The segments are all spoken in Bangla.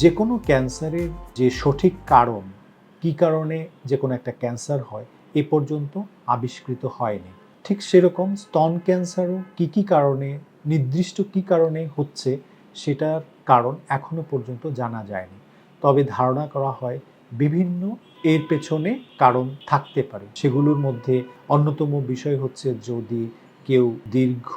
যে কোনো ক্যান্সারের যে সঠিক কারণ, কী কারণে যে কোনো একটা ক্যান্সার হয়, এ পর্যন্ত আবিষ্কৃত হয়নি। ঠিক সেরকম স্তন ক্যান্সারও কী কী কারণে, নির্দিষ্ট কী কারণে হচ্ছে সেটার কারণ এখনও পর্যন্ত জানা যায়নি। তবে ধারণা করা হয় বিভিন্ন এর পেছনে কারণ থাকতে পারে। সেগুলোর মধ্যে অন্যতম বিষয় হচ্ছে যদি কেউ দীর্ঘ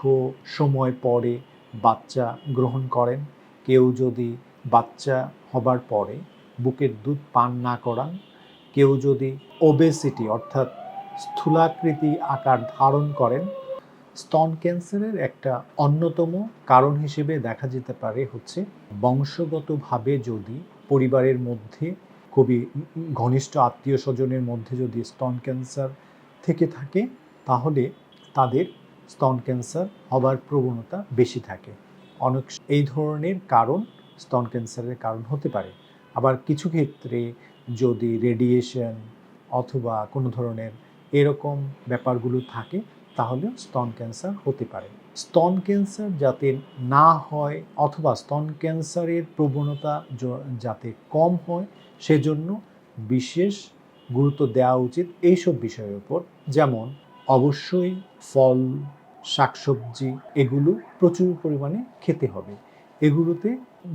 সময় পরে বাচ্চা গ্রহণ করেন, কেউ যদি বাচ্চা হবার পরে বুকের দুধ পান না করান, কেউ যদি ওবেসিটি অর্থাৎ স্থূলাকৃতি আকার ধারণ করেন, স্তন ক্যান্সারের একটা অন্যতম কারণ হিসেবে দেখা যেতে পারে হচ্ছে বংশগতভাবে যদি পরিবারের মধ্যে খুবই ঘনিষ্ঠ আত্মীয় স্বজনের মধ্যে যদি স্তন ক্যান্সার থেকে থাকে, তাহলে তাদের স্তন ক্যান্সার হবার প্রবণতা বেশি থাকে। অনেক এই ধরনের কারণ স্তন ক্যান্সারের কারণ হতে পারে। আবার কিছু ক্ষেত্রে যদি রেডিয়েশন অথবা কোনো ধরনের এরকম ব্যাপারগুলো থাকে তাহলে স্তন ক্যান্সার হতে পারে। স্তন ক্যান্সার যাতে না হয় অথবা স্তন ক্যান্সারের প্রবণতা যাতে কম হয়, সেজন্য বিশেষ গুরুত্ব দেওয়া উচিত এইসব বিষয়ের উপর। যেমন, অবশ্যই ফল, শাকসবজি এগুলো প্রচুর পরিমাণে খেতে হবে। এগুলোতে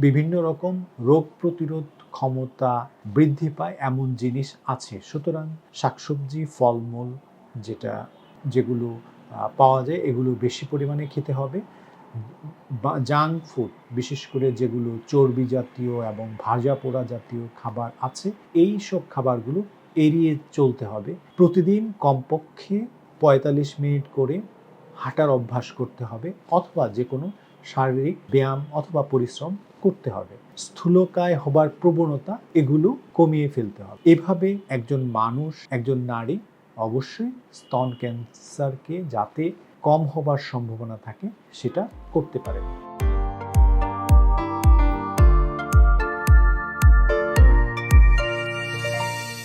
বিভিন্ন রকম রোগ প্রতিরোধ ক্ষমতা বৃদ্ধি পায় এমন জিনিস আছে। সুতরাং শাকসবজি, ফলমূল যেটা, যেগুলো পাওয়া যায়, এগুলো বেশি পরিমাণে খেতে হবে। জাঙ্ক ফুড, বিশেষ করে যেগুলো চর্বি জাতীয় এবং ভাজা পোড়া জাতীয় খাবার আছে, এই সব খাবারগুলো এড়িয়ে চলতে হবে। প্রতিদিন কমপক্ষে পঁয়তাল্লিশ মিনিট করে হাঁটার অভ্যাস করতে হবে, অথবা যে কোনো শারীরিক ব্যায়াম অথবা পরিশ্রম করতে হবে। স্থূলকায় হবার প্রবণতা এগুলো কমিয়ে ফেলতে হবে। এভাবে একজন মানুষ, একজন নারী অবশ্যই স্তন ক্যান্সারকে যাতে কম হবার সম্ভাবনা থাকে সেটা করতে পারে।